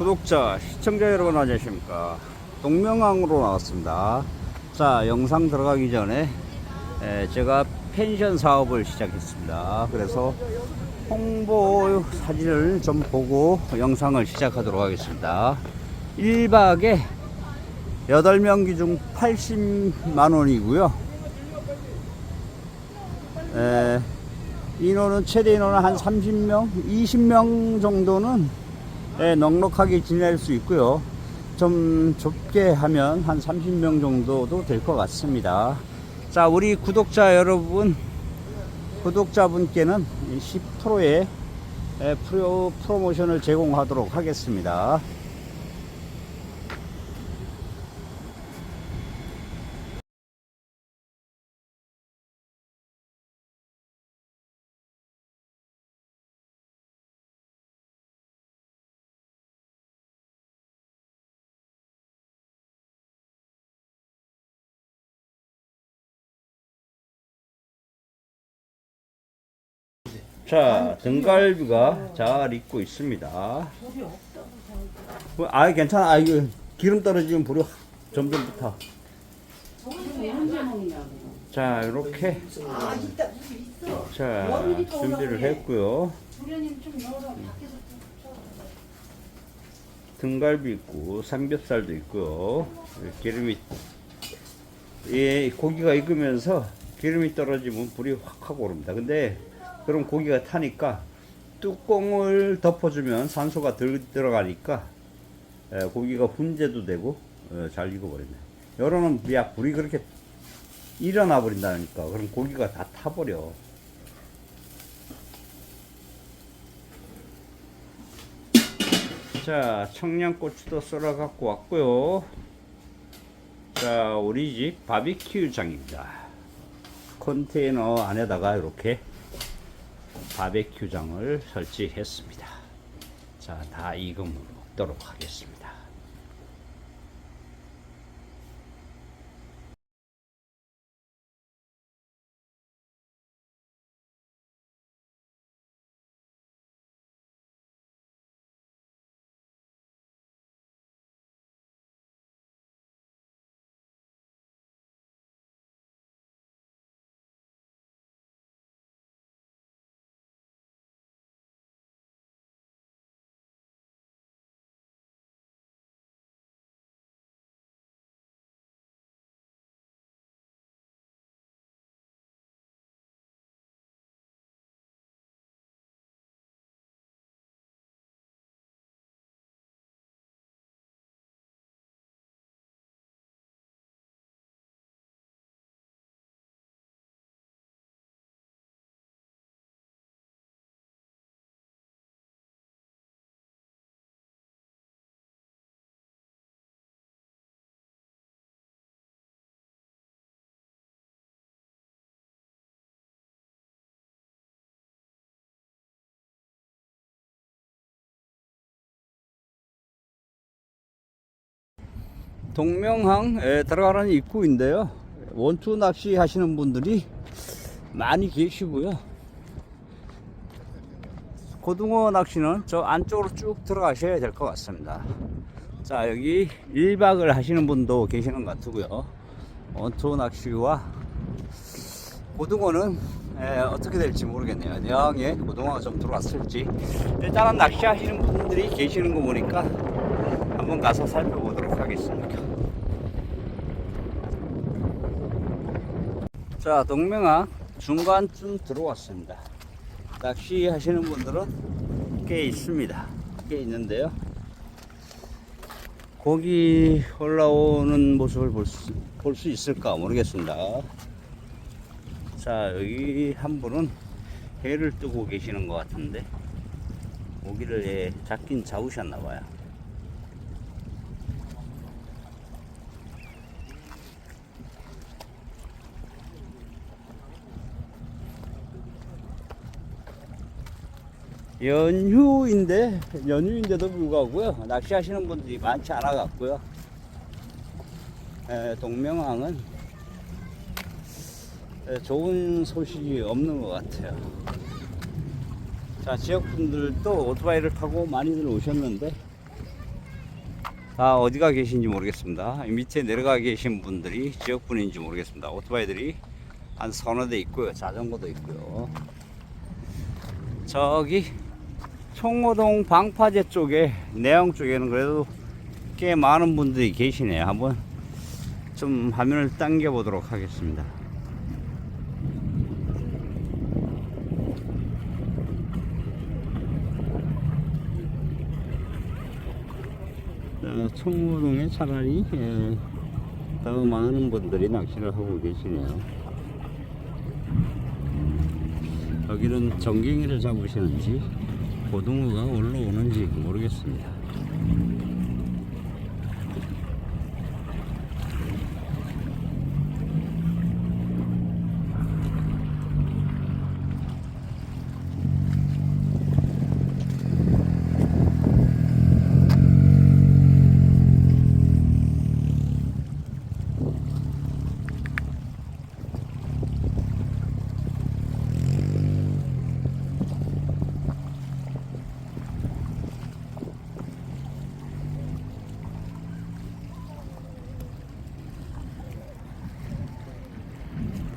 구독자, 시청자 여러분 안녕하십니까. 동명항으로 나왔습니다. 자, 영상 들어가기 전에 에, 제가 펜션 사업을 시작했습니다. 그래서 홍보 사진을 좀 보고 영상을 시작하도록 하겠습니다. 1박에 8명 기준 80만 원이고요. 에, 인원은 최대 인원은 한 30명, 20명 정도는 예, 넉넉하게 지낼 수 있고요. 좀 좁게 하면 한 30명 정도도 될 것 같습니다. 자, 우리 구독자 여러분, 구독자분께는 10%의 예, 프로, 프로모션을 제공하도록 하겠습니다. 자, 등갈비가 잘 익고 있습니다. 뭐, 아, 괜찮아. 아, 이거 기름 떨어지면 불이 확 점점 붙어. 자, 이렇게. 자, 준비를 했고요. 등갈비 있고, 삼겹살도 있고요. 기름이, 예, 고기가 익으면서 기름이 떨어지면 불이 확 하고 오릅니다. 근데 그럼 고기가 타니까 뚜껑을 덮어주면 산소가 덜 들어가니까 에, 고기가 분재도 되고 어, 잘 익어버립니다. 여러는 야 불이 그렇게 일어나 버린다니까 그럼 고기가 다 타버려. 자 청양고추도 썰어 갖고 왔고요. 자 우리 집 바비큐 장입니다. 컨테이너 안에다가 이렇게 바베큐장을 설치했습니다. 자, 다 익음으로 먹도록 하겠습니다. 동명항에 들어가는 입구인데요. 원투 낚시 하시는 분들이 많이 계시고요. 고등어 낚시는 저 안쪽으로 쭉 들어가셔야 될 것 같습니다. 자, 여기 1박을 하시는 분도 계시는 것 같고요. 원투 낚시와 고등어는 에, 어떻게 될지 모르겠네요. 영에 고등어가 좀 들어왔을지. 일단은 낚시 하시는 분들이 계시는 거 보니까 한번 가서 살펴보도록 하겠습니다. 자, 동명항 중간쯤 들어왔습니다. 낚시 하시는 분들은 꽤 있습니다. 꽤 있는데요. 고기 올라오는 모습을 볼 수, 볼 수 있을까 모르겠습니다. 자, 여기 한 분은 해를 뜨고 계시는 것 같은데, 고기를 예, 잡긴 잡으셨나봐요. 연휴인데 연휴인데도 불구하고요 낚시하시는 분들이 많지 않아 갖고요 에, 동명항은 에, 좋은 소식이 없는 것 같아요 자 지역분들도 오토바이를 타고 많이들 오셨는데 다 어디가 계신지 모르겠습니다. 밑에 내려가 계신 분들이 지역분인지 모르겠습니다. 오토바이들이 한 서너 대 있고요. 자전거도 있고요. 저기 총호동 방파제 쪽에 내양 쪽에는 그래도 꽤 많은 분들이 계시네요. 한번 좀 화면을 당겨 보도록 하겠습니다. 어, 총호동에 차라리 예, 더 많은 분들이 낚시를 하고 계시네요. 여기는 정갱이를 잡으시는지 고등어가 올라오는지 모르겠습니다.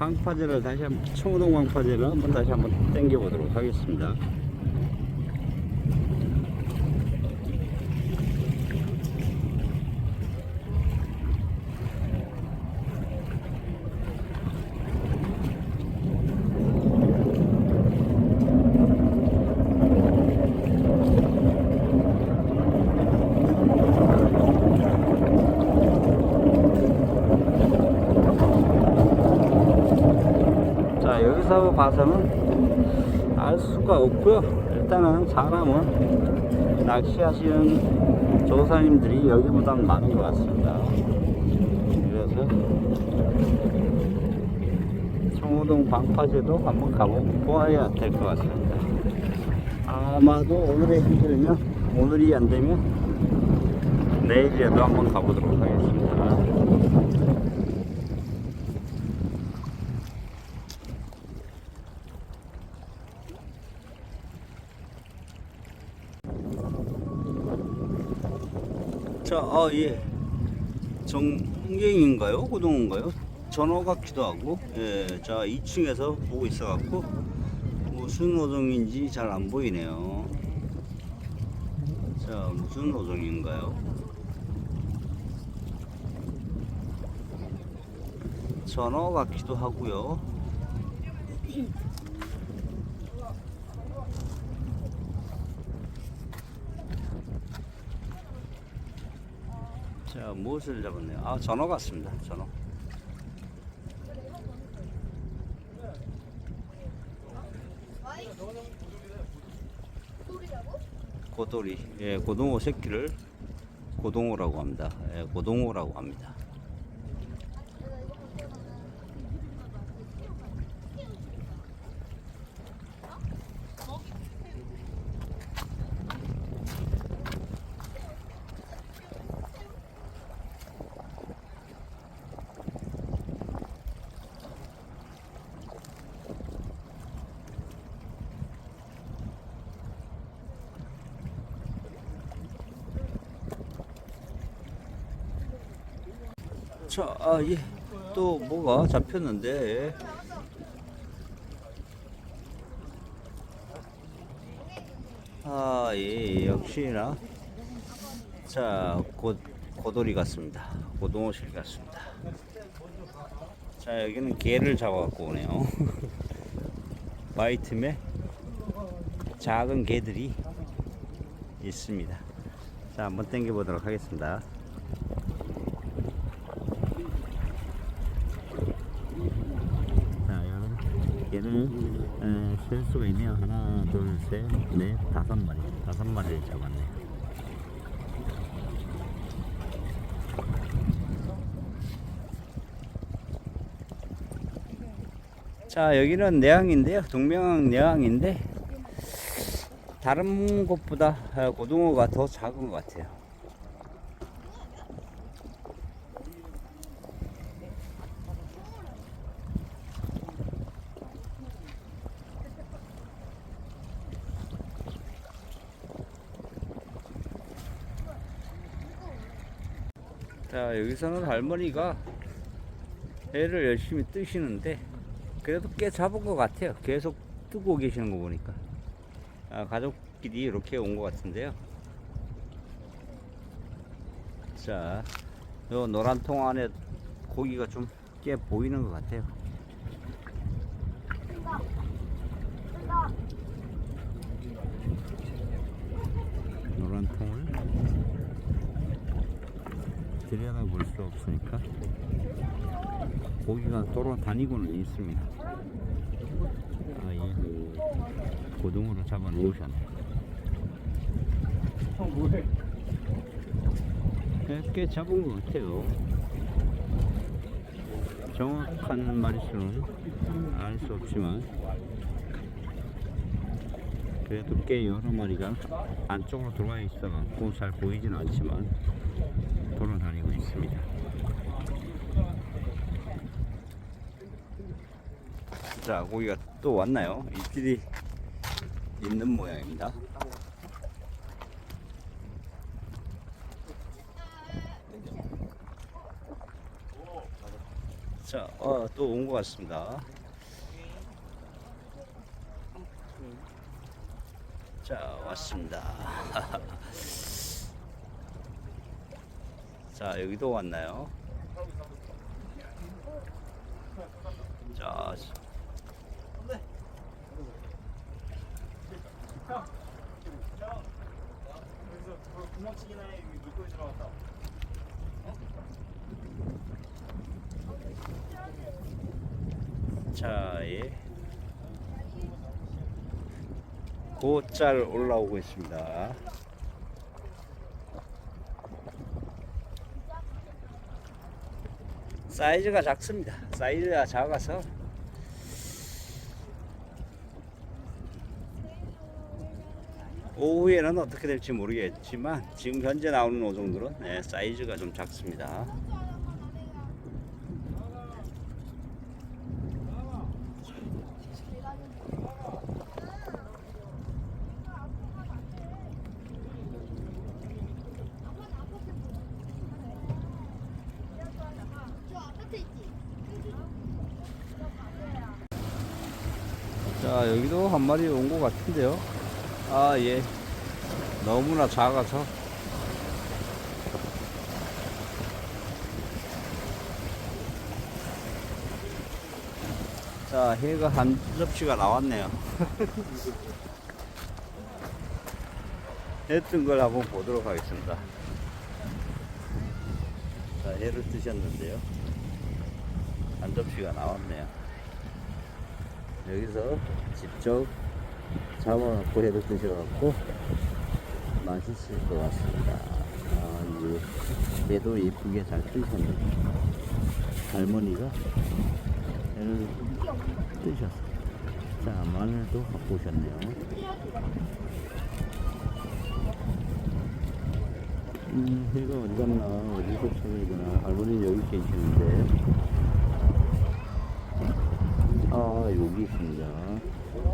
방파제를 다시 한번 청호동 방파제를 한번 다시 한번 당겨 보도록 하겠습니다. 자 여기서 봐서는 알 수가 없고요. 일단은 사람은 낚시하시는 조사님들이 여기보다 많은 것 같습니다. 그래서 청호동 방파제도 한번 가보아야 될 것 같습니다. 아마도 오늘의 힘들면 오늘이 안 되면 내일이라도 한번 가보도록 하겠습니다 자, 아, 예. 정갱인가요? 고동인가요? 전어 같기도 하고, 예. 자, 2층에서 보고 있어갖고, 무슨 어종인지 잘 안 보이네요. 자, 무슨 어종인가요? 전어 같기도 하고요. 무엇을 잡았네요? 아, 전어 같습니다. 전어. 고돌이, 예, 고동어 새끼를 고동어라고 합니다. 예, 고동어라고 합니다. 자, 아, 예. 또 뭐가 잡혔는데. 아, 예, 역시나. 자, 고, 고돌이 같습니다. 고동어실 같습니다. 자, 여기는 개를 잡아갖고 오네요. 마이틈에 작은 개들이 있습니다. 자, 한번 당겨보도록 하겠습니다. 자, 얘는 에, 셀 수가 있네요. 하나, 둘, 셋, 넷, 다섯 마리. 다섯 마리를 잡았네요. 자, 여기는 내항인데요. 동명항 내항인데 다른 곳보다 어, 고등어가 더 작은 것 같아요. 자 여기서는 할머니가 애를 열심히 뜨시는데 그래도 꽤 잡은 것 같아요. 계속 뜨고 계시는 거 보니까 아, 가족끼리 이렇게 온 것 같은데요. 자, 요 노란 통 안에 고기가 좀 꽤 보이는 것 같아요. 노란 통을 들여다볼 수 없으니까 고기가 돌아다니고는 있습니다. 아, 예. 고등어로 잡아 놓으셨네. 네, 꽤 잡은 것 같아요. 정확한 마리수는 알 수 없지만 그래도 꽤 여러 마리가 안쪽으로 들어와 있어갖고 잘 보이지는 않지만 돌아다니 고 있습니다. 자, 고기가 또 왔나요? 입질이 있는 모양입니다. 자, 어, 또온 것 같습니다. 자, 왔습니다. 자, 여기도 왔나요? 자, 자, 예. 곧잘 올라오고 있습니다. 사이즈가 작습니다. 사이즈가 작아서 오후에는 어떻게 될지 모르겠지만 지금 현재 나오는 어종들은 네, 사이즈가 좀 작습니다. 자 여기도 한 마리 온 것 같은데요. 아 예. 너무나 작아서. 자 해가 한 접시가 나왔네요. 했던 걸 한번 보도록 하겠습니다. 자 해를 뜨셨는데요. 한 접시가 나왔네요 여기서 직접 잡아갖고 해를 드셔갖고 맛있을 것 같습니다. 아, 이제 해도 예쁘게 잘 뜨셨네요. 할머니가 해를 뜨셨어요. 자, 마늘도 갖고 오셨네요. 음, 해가 어디 갔나, 어디서 쳐내구나. 할머니 여기 계시는데. 아 여기 있습니다.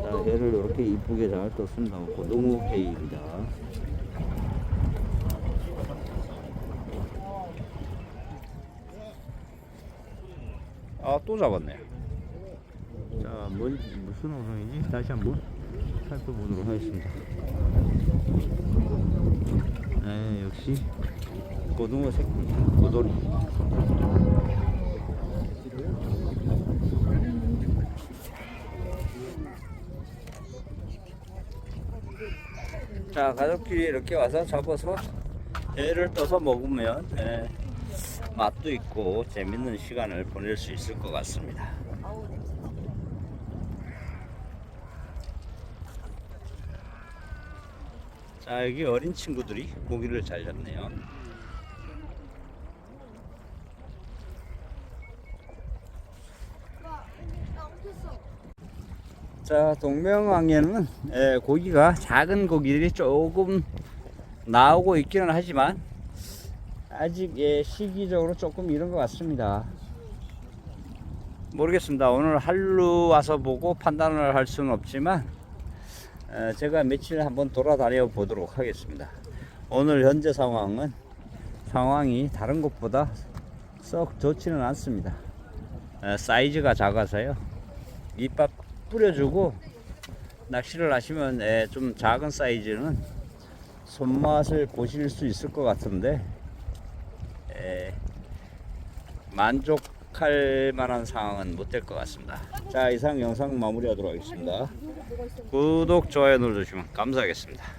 자 해를 이렇게 이쁘게 잘 떴습니다. 고등어 회입니다. 아 또 잡았네. 자 뭐, 무슨 어종이지? 다시 한번 살펴보도록 하겠습니다. 네 역시 고등어 새끼 고돌이. 자 가족끼리 이렇게 와서 잡아서 회를 떠서 먹으면 예, 맛도 있고 재밌는 시간을 보낼 수 있을 것 같습니다. 자 여기 어린 친구들이 고기를 잘 잡네요. 나, 나 엉켰어. 자 동명항에는 예, 고기가 작은 고기들이 조금 나오고 있기는 하지만 아직 예, 시기적으로 조금 이른 것 같습니다. 모르겠습니다. 오늘 한루 와서 보고 판단을 할 수는 없지만 어, 제가 며칠 한번 돌아다녀 보도록 하겠습니다. 오늘 현재 상황은 상황이 다른 곳보다 썩 좋지는 않습니다. 어, 사이즈가 작아서요. 밑밥 뿌려주고 낚시를 하시면 예, 좀 작은 사이즈는 손맛을 보실 수 있을 것 같은데 예, 만족할 만한 상황은 못 될 것 같습니다. 자 이상 영상 마무리하도록 하겠습니다. 구독 좋아요 눌러주시면 감사하겠습니다.